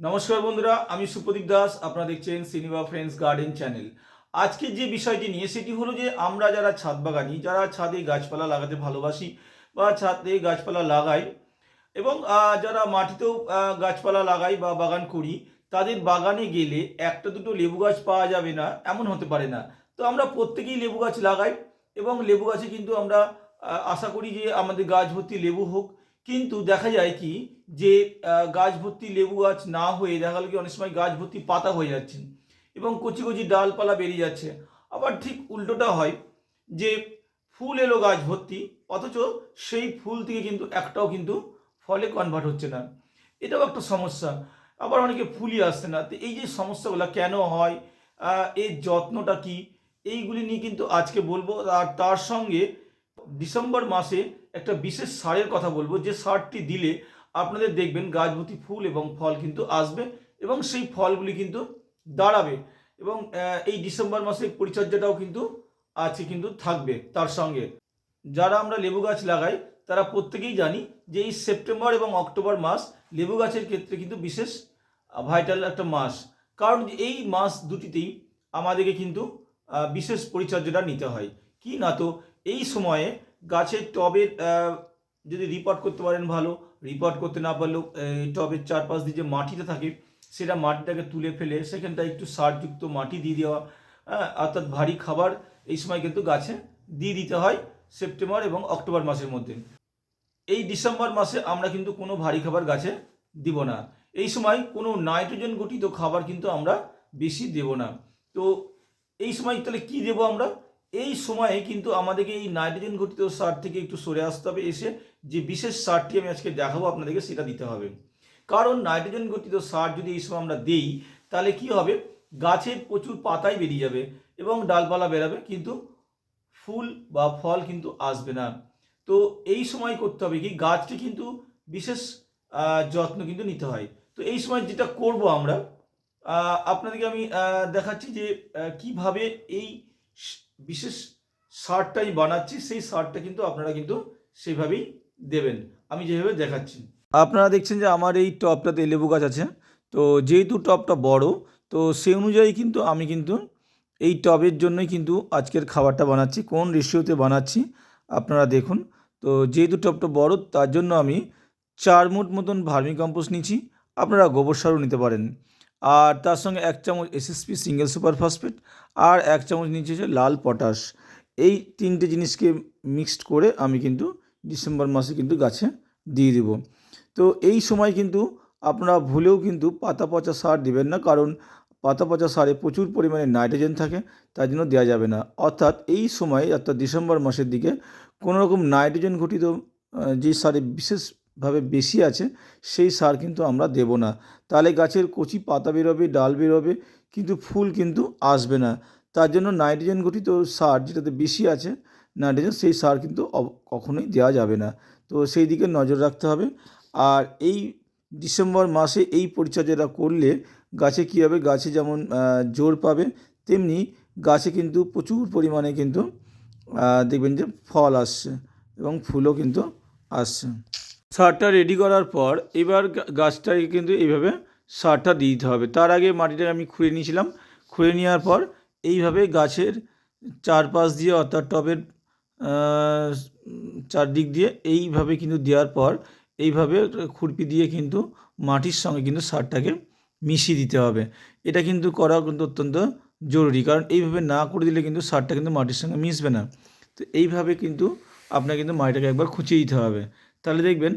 নমস্কার বন্ধুরা, আমি সুপ্রদীপ দাস, আপনারা দেখছেন সিনেমা ফ্রেন্ডস গার্ডেন চ্যানেল আজকে যে বিষয়টি নিয়ে, সেটি হলো যে আমরা যারা ছাদ বাগানি, যারা ছাদে গাছপালা লাগাতে ভালোবাসি বা ছাদে গাছপালা লাগাই এবং যারা মাটিতেও গাছপালা লাগাই বা বাগান করি, তাদের বাগানে গেলে একটা দুটো লেবু গাছ পাওয়া যাবে না, এমন হতে পারে না। তো আমরা প্রত্যেকেই লেবু গাছ লাগাই এবং লেবু গাছে কিন্তু আমরা আশা করি যে আমাদের গাছ ভর্তি লেবু হোক কিন্তু দেখা যায় কি যে গাছ ভর্তি লেবু গাছ না হয়ে দেখা গেল কি অনেক সময় গাছ ভর্তি পাতা হয়ে যাচ্ছে এবং কচি কচি ডালপালা বেরিয়ে যাচ্ছে। আবার ঠিক উল্টোটা হয় যে, ফুল এলো গাছ ভর্তি অথচ সেই ফুল থেকে কিন্তু একটাও কিন্তু ফলে কনভার্ট হচ্ছে না। এটাও একটা সমস্যা। আবার অনেকে ফুলই আসছে না। তো এই যে সমস্যাগুলো কেন হয় এর যত্নটা কি, এইগুলি নিয়ে কিন্তু আজকে বলব। আর তার সঙ্গে ডিসেম্বর মাসে একটা বিশেষ সারের কথা বলব। যে সারটি দিলে আপনাদের দেখবেন গাছভর্তি ফুল এবং ফল কিন্তু আসবে এবং সেই ফলগুলি কিন্তু দাঁড়াবে এবং এই ডিসেম্বর মাসে পরিচর্যাটাও কিন্তু আছে কিন্তু থাকবে তার সঙ্গে। যারা আমরা লেবু গাছ লাগাই, তারা প্রত্যেকেই জানি যে এই সেপ্টেম্বর এবং অক্টোবর মাস লেবু গাছের ক্ষেত্রে কিন্তু বিশেষ ভাইটাল একটা মাস। কারণ এই মাস দুটিতেই আমাদেরকে কিন্তু বিশেষ পরিচর্যাটা নিতে হয়। কি না তো এই সময়ে গাছের টবের যদি রিপোর্ট করতে পারেন ভালো রিপোর্ট করতে না পারলেও টবের চারপাশ দিয়ে যে মাটিটা থাকে সেটা মাটিটাকে তুলে ফেলে সেখানটা একটু সারযুক্ত মাটি দিয়ে দেওয়া হ্যাঁ, অর্থাৎ ভারী খাবার এই সময় কিন্তু গাছে দিয়ে দিতে হয় সেপ্টেম্বর এবং অক্টোবর মাসের মধ্যে। এই ডিসেম্বর মাসে আমরা কিন্তু কোনো ভারী খাবার গাছে দিব না। এই সময় কোনো নাইট্রোজেন গঠিত খাবার কিন্তু আমরা বেশি দেব না। তো এই সময় তাহলে কি দেব আমরা? এই সময়ে কিন্তু আমাদেরকে এই নাইট্রোজেন গঠিত সার থেকে একটু সরে আসতে হবে এসে যে বিশেষ সারটি আমি আজকে দেখাবো আপনাদেরকে সেটা দিতে হবে। কারণ নাইট্রোজেন গঠিত সার যদি এই সময় আমরা দেই, তাহলে কি হবে? গাছের প্রচুর পাতাই বেরিয়ে যাবে এবং ডালপালা বেরাবে, কিন্তু ফুল বা ফল কিন্তু আসবে না। তো এই সময় করতে হবে কি? গাছকে কিন্তু বিশেষ যত্ন কিন্তু নিতে হয়। তো এই সময় যেটা করব আমরা আপনাদেরকে আমি দেখাচ্ছি যে কীভাবে এই বিশেষ সারটা আমি বানাচ্ছি, সেই সারটা কিন্তু আপনারা কিন্তু সেইভাবেই দেবেন। আমি যেভাবে দেখাচ্ছি। আপনারা দেখছেন যে আমার এই টবটাতে লেবু গাছ আছে। তো যেহেতু টবটা বড়, তো সেই অনুযায়ী কিন্তু আমি কিন্তু এই টবের জন্যই কিন্তু আজকের খাবারটা বানাচ্ছি, কোন রেশিওতে বানাচ্ছি আপনারা দেখুন। তো যেহেতু টবটা বড়, তার জন্য আমি চার মুঠ মতন ভার্মি কম্পোস্ট নিচ্ছি আপনারা গোবর সারও নিতে পারেন। আর তার সঙ্গে এক চামচ এসএসপি সিঙ্গেল সুপার ফসফেট আর এক চামচ নিচে হচ্ছে লাল পটাশ এই তিনটে জিনিসকে মিক্সড করে আমি কিন্তু ডিসেম্বর মাসে কিন্তু গাছে দিয়ে দেব। তো এই সময় কিন্তু আপনারা ভুলেও কিন্তু পাতা পচা সার দেবেন না, কারণ পাতা পচা সারে প্রচুর পরিমাণে নাইট্রোজেন থাকে, তার জন্য দেওয়া যাবে না। অর্থাৎ এই সময় অর্থাৎ ডিসেম্বর মাসের দিকে কোনো রকম নাইট্রোজেন ঘটিত যে সারে বিশেষভাবে বেশি আছে, সেই সার কিন্তু আমরা দেব না। তাহলে গাছের কচি পাতা বেরোবে, ডাল বেরোবে, কিন্তু ফুল কিন্তু আসবে না। তার জন্য নাইট্রোজেন গঠিত সার যেটাতে বেশি আছে, নাইট্রোজেন সেই সার কিন্তু কখনোই দেওয়া যাবে না। তো সেই দিকে নজর রাখতে হবে। আর এই ডিসেম্বর মাসে এই পরিচর্যাটা করলে গাছে কী হবে? গাছে যেমন জোর পাবে, তেমনি গাছে কিন্তু প্রচুর পরিমাণে কিন্তু দেখবেন যে ফল আসছে এবং ফুলও কিন্তু আসছে। সারটা রেডি করার পর এবার গাছটাকে কিন্তু এইভাবে সারটা দিয়ে দিতে হবে। তার আগে মাটিটা আমি খুঁড়ে নিয়েছিলাম। খুঁড়ে নেওয়ার পর এইভাবে গাছের চারপাশ দিয়ে অর্থাৎ টবের চারদিক দিয়ে এইভাবে কিন্তু দেওয়ার পর এইভাবে খুরপি দিয়ে কিন্তু মাটির সঙ্গে কিন্তু সারটাকে মিশিয়ে দিতে হবে। এটা কিন্তু করা কিন্তু অত্যন্ত জরুরি। কারণ এইভাবে না করে দিলে কিন্তু সারটা কিন্তু মাটির সঙ্গে মিশবে না। তো এইভাবে কিন্তু আপনার কিন্তু মাটিটাকে একবার খুঁচিয়ে দিতে হবে। তাহলে দেখবেন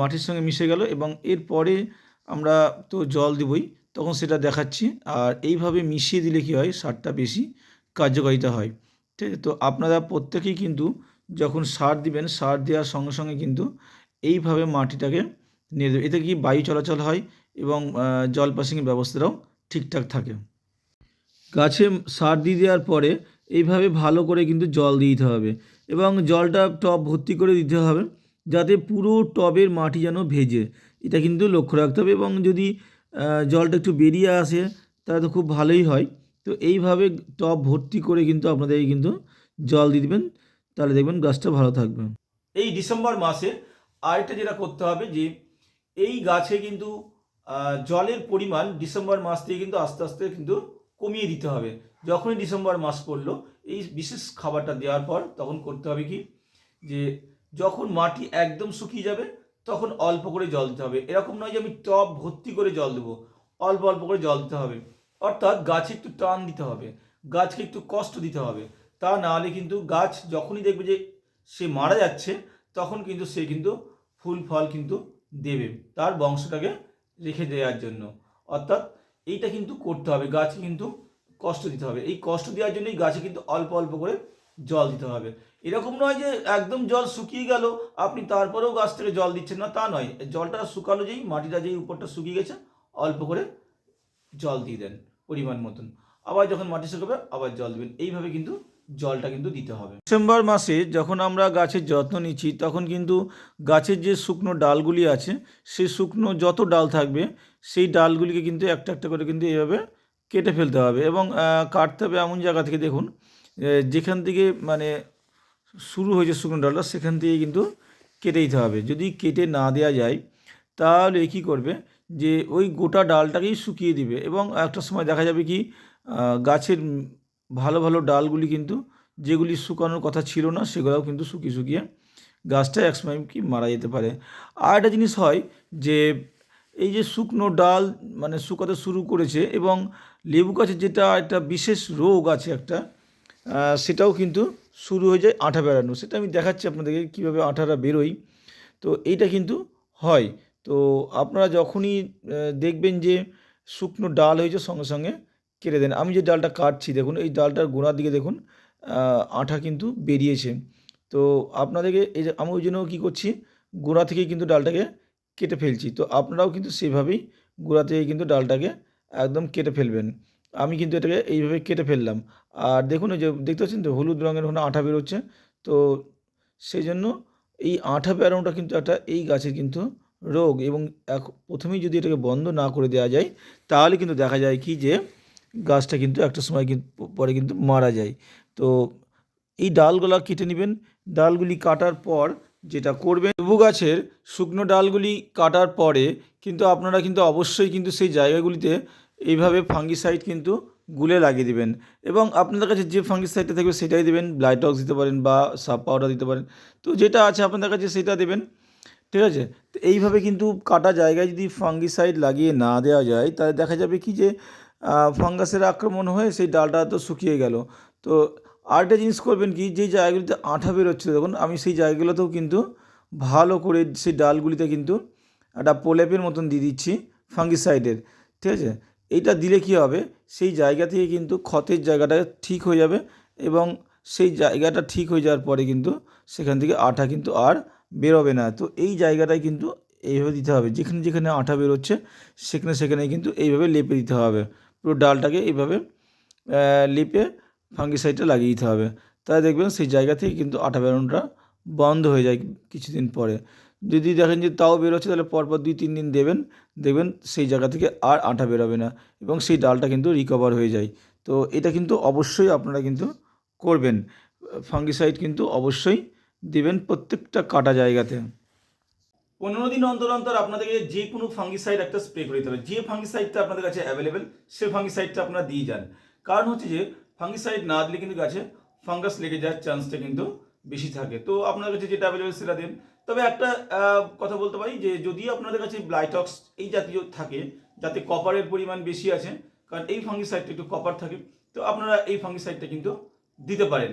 মাটির সঙ্গে মিশে গেল এবং এরপরে আমরা তো জল দিবই, তখন সেটা দেখাচ্ছি। আর এইভাবে মিশিয়ে দিলে কী হয়? সারটা বেশি কার্যকারিতা হয়। ঠিক আছে? তো আপনারা প্রত্যেকেই কিন্তু যখন সার দিবেন, সার দেওয়ার সঙ্গে সঙ্গে কিন্তু এইভাবে মাটিটাকে নিয়ে দেবে এতে কি বায়ু চলাচল হয় এবং জল পাসিংয়ের ব্যবস্থাটাও ঠিকঠাক থাকে। গাছে সার দিয়ে দেওয়ার পরে এইভাবে ভালো করে কিন্তু জল দিয়ে দিতে হবে এবং জলটা টপ ভর্তি করে দিতে হবে। যাতে পুরো টবের মাটি যেন ভেজে, এটা কিন্তু লক্ষ্য রাখতে হবে এবং যদি জলটা একটু বেরিয়ে আসে, তাহলে তো খুব ভালোই হয়। তো এইভাবে টব ভর্তি করে কিন্তু আপনাদের কিন্তু জল দিয়ে দেবেন, তাহলে দেখবেন গাছটা ভালো থাকবে। এই ডিসেম্বর মাসে আরেকটা যেটা করতে হবে যে, এই গাছে কিন্তু জলের পরিমাণ ডিসেম্বর মাস থেকে কিন্তু আস্তে আস্তে কিন্তু কমিয়ে দিতে হবে। যখনই ডিসেম্বর মাস পড়ল, এই বিশেষ খাবারটা দেওয়ার পর তখন করতে হবে কি? যে যখন মাটি একদম শুকিয়ে যাবে, তখন অল্প করে জল দিতে হবে। এরকম নয় যে আমি টব ভর্তি করে জল দেবো। অল্প অল্প করে জল দিতে হবে। অর্থাৎ গাছে একটু টান দিতে হবে। গাছকে একটু কষ্ট দিতে হবে। তা না হলে কিন্তু গাছ যখনই দেখবে যে সে মারা যাচ্ছে, তখন কিন্তু সে কিন্তু ফুল, ফল কিন্তু দেবে তার বংশটাকে রেখে দেওয়ার জন্য। অর্থাৎ এইটা কিন্তু করতে হবে। গাছে কিন্তু কষ্ট দিতে হবে। এই কষ্ট দেওয়ার জন্যই গাছে কিন্তু অল্প অল্প করে জল দিতে হবে। এরকম নয় যে একদম জল শুকিয়ে গেল, আপনি তারপরেও গাছ থেকে জল দিচ্ছেন না, তা নয়। জলটা শুকালো যেই, মাটিটা যেই উপরটা শুকিয়ে গেছে, অল্প করে জল দিয়ে দেন পরিমাণ মতন। আবার যখন মাটি শুকাবে, আবার জল দেবেন। এইভাবে কিন্তু জলটা কিন্তু দিতে হবে। ডিসেম্বর মাসে যখন আমরা গাছের যত্ন নিচ্ছি, তখন কিন্তু গাছের যে শুকনো ডালগুলি আছে সেই শুকনো যত ডাল থাকবে, সেই ডালগুলিকে কিন্তু একটা একটা করে কিন্তু এইভাবে কেটে ফেলতে হবে এবং কাটতে হবে এমন জায়গা থেকে দেখুন যেখান থেকে মানে শুরু হয়েছে শুকনো ডালটা সেখান থেকে কিন্তু কেটে দিতে হবে। যদি কেটে না দেওয়া যায়, তাহলে কী করবে যে ওই গোটা ডালটাকেই শুকিয়ে দিবে এবং একটা সময় দেখা যাবে কি গাছের ভালো ভালো ডালগুলি কিন্তু যেগুলি শুকানোর কথা ছিল না, সেগুলোও কিন্তু শুকিয়ে শুকিয়ে গাছটা একসময় কি মারা যেতে পারে। আর একটা জিনিস হয় যে, এই যে শুকনো ডাল মানে শুকাতে শুরু করেছে এবং লেবু গাছের যেটা একটা বিশেষ রোগ আছে একটা সেটাও কিন্তু শুরু হয়ে যায় আঠা বেরানো সেটা আমি দেখাচ্ছি আপনাদেরকে কীভাবে আঠাটা বেরোয় তো এইটা কিন্তু হয়। তো আপনারা যখনই দেখবেন যে শুকনো ডাল হয়েছে সঙ্গে সঙ্গে কেটে দেন। আমি যে ডালটা কাটছি, দেখুন, এই ডালটার গোড়ার দিকে দেখুন আঠা কিন্তু বেরিয়েছে। তো আপনাদেরকে এই যে আমি ওই জন্য কী করছি, গোড়া থেকেই কিন্তু ডালটাকে কেটে ফেলছি। তো আপনারাও কিন্তু সেভাবেই গোড়া থেকে কিন্তু ডালটাকে একদম কেটে ফেলবেন। আমি কিন্তু এটাকে এইভাবে কেটে ফেললাম। আর দেখুন এই যে দেখতে পাচ্ছেন তো, হলুদ রঙের ওখানে আঠা বেরোচ্ছে। তো সেই জন্য এই আঠা বেরোনোটা কিন্তু একটা এই গাছের কিন্তু রোগ এবং এক প্রথমেই যদি এটাকে বন্ধ না করে দেওয়া যায়, তাহলে কিন্তু দেখা যায় কি যে গাছটা কিন্তু একটা সময় কিন্তু পরে কিন্তু মারা যায়। তো এই ডালগুলা কেটে নেবেন। ডালগুলি কাটার পর যেটা করবেন, লেবু গাছের শুকনো ডালগুলি কাটার পরে কিন্তু আপনারা কিন্তু অবশ্যই কিন্তু সেই জায়গাগুলিতে এইভাবে ফাঙ্গিসাইড কিন্তু গুলে লাগিয়ে দিবেন। এবং আপনাদের কাছে যে ফাঙ্গিসাইডটা থাকবে সেটাই দেবেন ব্লাইটক্স দিতে পারেন বা সাপ পাউডার দিতে পারেন। তো যেটা আছে আপনাদের কাছে সেটা দেবেন, ঠিক আছে? তো এইভাবে কিন্তু কাটা জায়গায় যদি ফাঙ্গিসাইড লাগিয়ে না দেওয়া যায়, তাহলে দেখা যাবে কি যে ফাঙ্গাসের আক্রমণ হয়ে সেই ডালটা তো শুকিয়ে গেল। তো আরেকটা জিনিস করবেন কি, যে জায়গাগুলিতে আঠা বেরোচ্ছিল দেখুন, আমি সেই জায়গাগুলোতেও কিন্তু ভালো করে সেই ডালগুলিতে কিন্তু একটা প্রলেপের মতন দিয়ে দিচ্ছি ফাঙ্গিসাইডের ঠিক আছে? এইটা দিলে কি হবে? সেই জায়গা থেকে কিন্তু ক্ষতের জায়গাটা ঠিক হয়ে যাবে এবং সেই জায়গাটা ঠিক হয়ে যাওয়ার পরে কিন্তু সেখান থেকে আঠা কিন্তু আর বেরোবে না। তো এই জায়গাটায় কিন্তু এইভাবে দিতে হবে। যেখানে যেখানে আঠা বেরোচ্ছে, সেখানে সেখানে কিন্তু এইভাবে লেপে দিতে হবে। পুরো ডালটাকে এইভাবে লেপে ফাঙ্গিসাইডটা লাগিয়ে দিতে হবে। তাই দেখবেন সেই জায়গা থেকে কিন্তু আঠা বেরোনোটা বন্ধ হয়ে যায় কিছুদিন পরে। যদি দেখেন যে তাও বেরোচ্ছে, তাহলে পরপর দুই, তিন দিন দেবেন, দেখবেন সেই জায়গা থেকে আর আঠা বেরোবে না এবং সেই ডালটা কিন্তু রিকভার হয়ে যায়। তো এটা কিন্তু অবশ্যই আপনারা কিন্তু করবেন। ফাঙ্গিসাইড কিন্তু অবশ্যই দিবেন প্রত্যেকটা কাটা জায়গাতে। পনেরো দিন অন্তর অন্তর আপনাদেরকে যে কোনো ফাঙ্গিসাইড একটা স্প্রে করে দিতে হবে। যে ফাঙ্গিসাইডটা আপনাদের কাছে অ্যাভেলেবেল সে ফাঙ্গিসাইডটা আপনারা দিয়ে যান। কারণ হচ্ছে যে, ফাঙ্গিসাইড না দিলে কিন্তু গাছে ফাঙ্গাস লেগে যাওয়ার চান্সটা কিন্তু বেশি থাকে। তো আপনার কাছে যেটা অ্যাভেলেবেল সেটা দিন। তবে একটা কথা বলতে পারি যে যদি আপনাদের কাছে ব্লাইটক্স এই জাতীয় থাকে, যাতে কপারের পরিমাণ বেশি আছে, কারণ এই ফাঙ্গিসাইডটা একটু কপার থাকে, তো আপনারা এই ফাঙ্গিসাইডটা কিন্তু দিতে পারেন।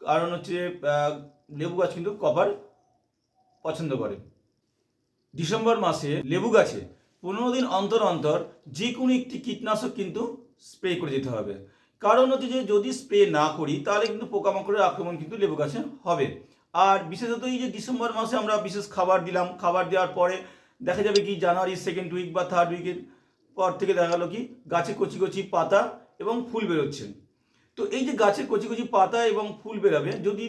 কারণ হচ্ছে লেবু গাছ কিন্তু কপার পছন্দ করে। ডিসেম্বর মাসে লেবু গাছে পনেরো দিন অন্তর অন্তর যে কোনো একটি কীটনাশক কিন্তু স্প্রে করে যেতে হবে। কারণ হচ্ছে যে যদি স্প্রে না করি, তাহলে কিন্তু পোকামাকড়ের আক্রমণ কিন্তু লেবু গাছে হবে। আর বিশেষত এই যে ডিসেম্বর মাসে আমরা বিশেষ খাবার দিলাম, খাবার দেওয়ার পরে দেখা যাবে কি জানুয়ারি সেকেন্ড উইক বা থার্ড উইকের পর থেকে দেখা গেলো কি গাছে কচি কচি পাতা এবং ফুল বেরোচ্ছে। তো এই যে গাছে কচি কচি পাতা এবং ফুল বেরোবে, যদি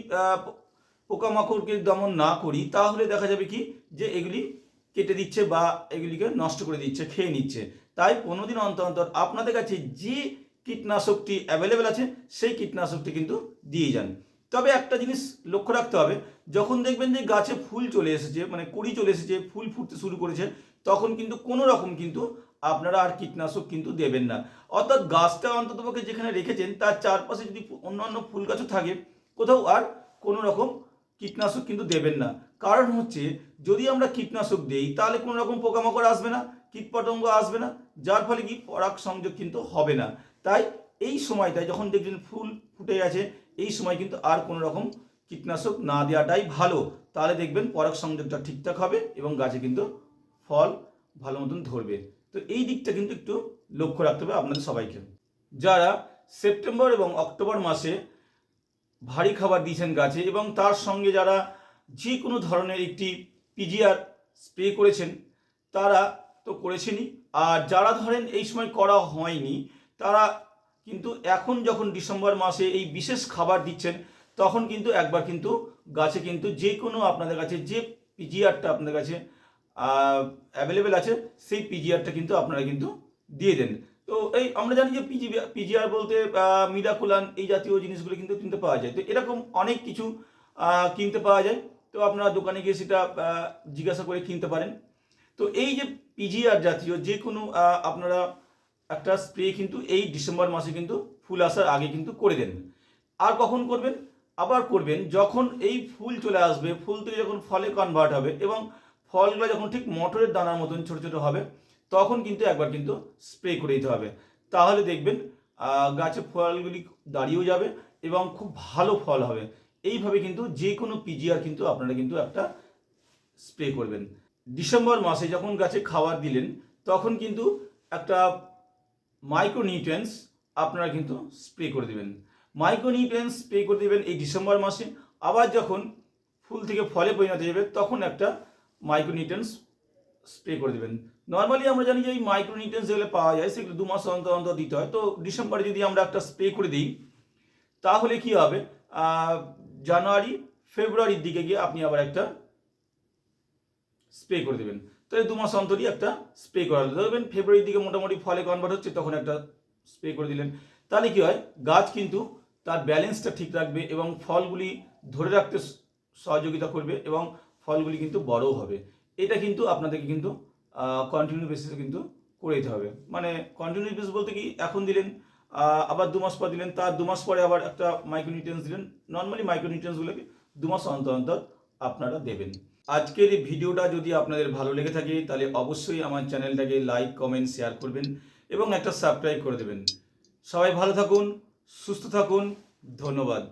পোকামাকড়কে দমন না করি, তাহলে দেখা যাবে কি যে এগুলি কেটে দিচ্ছে বা এগুলিকে নষ্ট করে দিচ্ছে, খেয়ে নিচ্ছে। তাই পনেরো দিন অন্তর অন্তর আপনাদের কাছে যে কীটনাশকটি অ্যাভেলেবেল আছে, সেই কীটনাশকটি কিন্তু দিয়ে যান। তবে একটা জিনিস লক্ষ্য রাখতে হবে, যখন দেখবেন যে গাছে ফুল চলে এসেছে মানে কুড়ি চলে এসেছে, ফুল ফুটতে শুরু করেছে, তখন কিন্তু কোনো রকম কিন্তু আপনারা আর কীটনাশক কিন্তু দেবেন না। অর্থাৎ গাছটা অন্ততপক্ষে যেখানে রেখেছেন, তার চারপাশে যদি অন্যান্য ফুল গাছও থাকে, কোথাও আর কোনো রকম কীটনাশক কিন্তু দেবেন না। কারণ হচ্ছে, যদি আমরা কীটনাশক দেই, তাহলে কোনো রকম পোকামাকড় আসবে না, কীটপতঙ্গ আসবে না, যার ফলে কি পরাগ সংযোগ কিন্তু হবে না। তাই এই সময়টায় যখন দেখবেন ফুল ফুটে গেছে এই সময় কিন্তু আর কোনো রকম কীটনাশক না দেওয়াটাই ভালো। তাহলে দেখবেন পরাগ সংযোগটা ঠিকঠাক হবে এবং গাছে কিন্তু ফল ভালো মতন ধরবে। তো এই দিকটা কিন্তু একটু লক্ষ্য রাখতে হবে আপনাদের সবাইকে। যারা সেপ্টেম্বর এবং অক্টোবর মাসে ভারী খাবার দিয়েছেন গাছে এবং তার সঙ্গে যারা যে কোনো ধরনের একটি পিজিআর স্প্রে করেছেন, তারা তো করেছেনই। আর যারা ধরেন এই সময় করা হয়নি, তারা কিন্তু এখন যখন ডিসেম্বর মাসে এই বিশেষ খাবার দিচ্ছেন, তখন কিন্তু একবার কিন্তু গাছে কিন্তু যে কোনো আপনাদের কাছে, যে পিজিআরটা আপনাদের কাছে অ্যাভেলেবেল আছে, সেই পিজিআরটা কিন্তু আপনারা কিন্তু দিয়ে দেন। তো এই আমরা জানি যে পিজি, পিজিআর বলতে মিরাকুলান এই জাতীয় জিনিসগুলো কিন্তু কিনতে পাওয়া যায়। তো এরকম অনেক কিছু কিনতে পাওয়া যায়। তো আপনারা দোকানে গিয়ে সেটা জিজ্ঞাসা করে কিনতে পারেন। তো এই যে পিজিআর জাতীয় যে কোনো আপনারা একটা স্প্রে কিন্তু এই ডিসেম্বর মাসে কিন্তু ফুল আসার আগে কিন্তু করে দেন। আর কখন করবেন? আবার করবেন, যখন এই ফুল চলে আসবে, ফুল থেকে যখন ফলে কনভার্ট হবে এবং ফলগুলো যখন ঠিক মটরের দানার মতন ছোটো ছোটো হবে, তখন কিন্তু একবার কিন্তু স্প্রে করে দিতে হবে। তাহলে দেখবেন গাছে ফলগুলি দাঁড়িয়েও যাবে এবং খুব ভালো ফল হবে। এইভাবে কিন্তু যে কোনো পিজিআর কিন্তু আপনারা কিন্তু একটা স্প্রে করবেন। ডিসেম্বর মাসে যখন গাছে খাবার দিলেন, তখন কিন্তু একটা মাইক্রোনিউট্রিয়েন্টস আপনারা কিন্তু স্প্রে করে দেবেন। মাইক্রোনিউট্রিয়েন্টস স্প্রে করে দেবেন এই ডিসেম্বর মাসে। আবার যখন ফুল থেকে ফলে পরিণত যাবে, তখন একটা মাইক্রোনিউট্রিয়েন্টস স্প্রে করে দেবেন। নর্মালি আমরা জানি যে এই মাইক্রোনিউট্রিয়েন্টস যেগুলো পাওয়া যায়, সেগুলো দু মাস অন্তর অন্তর দিতে হয়। তো ডিসেম্বরে যদি আমরা একটা স্প্রে করে দিই, তাহলে কি হবে? জানুয়ারি, ফেব্রুয়ারির দিকে গিয়ে আপনি আবার একটা স্প্রে করে দেবেন। তো এই দু মাস অন্তরই একটা স্প্রে করা দেখবেন ফেব্রুয়ারির দিকে মোটামুটি ফলে কনভার্ট হচ্ছে, তখন একটা স্প্রে করে দিলেন। তাহলে কি হয়? গাছ কিন্তু তার ব্যালেন্সটা ঠিক রাখবে এবং ফলগুলি ধরে রাখতে সহযোগিতা করবে এবং ফলগুলি কিন্তু বড়ও হবে। এটা কিন্তু আপনাদেরকে কিন্তু কন্টিনিউ বেসিসে কিন্তু করে দিতে হবে। মানে কন্টিনিউ বেসিস বলতে কি, এখন দিলেন আবার দু মাস পর দিলেন, তার দু মাস পরে আবার একটা মাইক্রোনিউট্রিয়েন্টস দিলেন। নর্মালি মাইক্রোনিউট্রিয়েন্টসগুলোকে দু মাস অন্তর অন্তর আপনারা দেবেন। আজকের এই ভিডিওটা যদি আপনাদের ভালো লেগে থাকে, তাহলে অবশ্যই আমার চ্যানেলটাকে লাইক, কমেন্ট, শেয়ার করবেন এবং একটা সাবস্ক্রাইব করে দেবেন। সবাই ভালো থাকুন, সুস্থ থাকুন, ধন্যবাদ।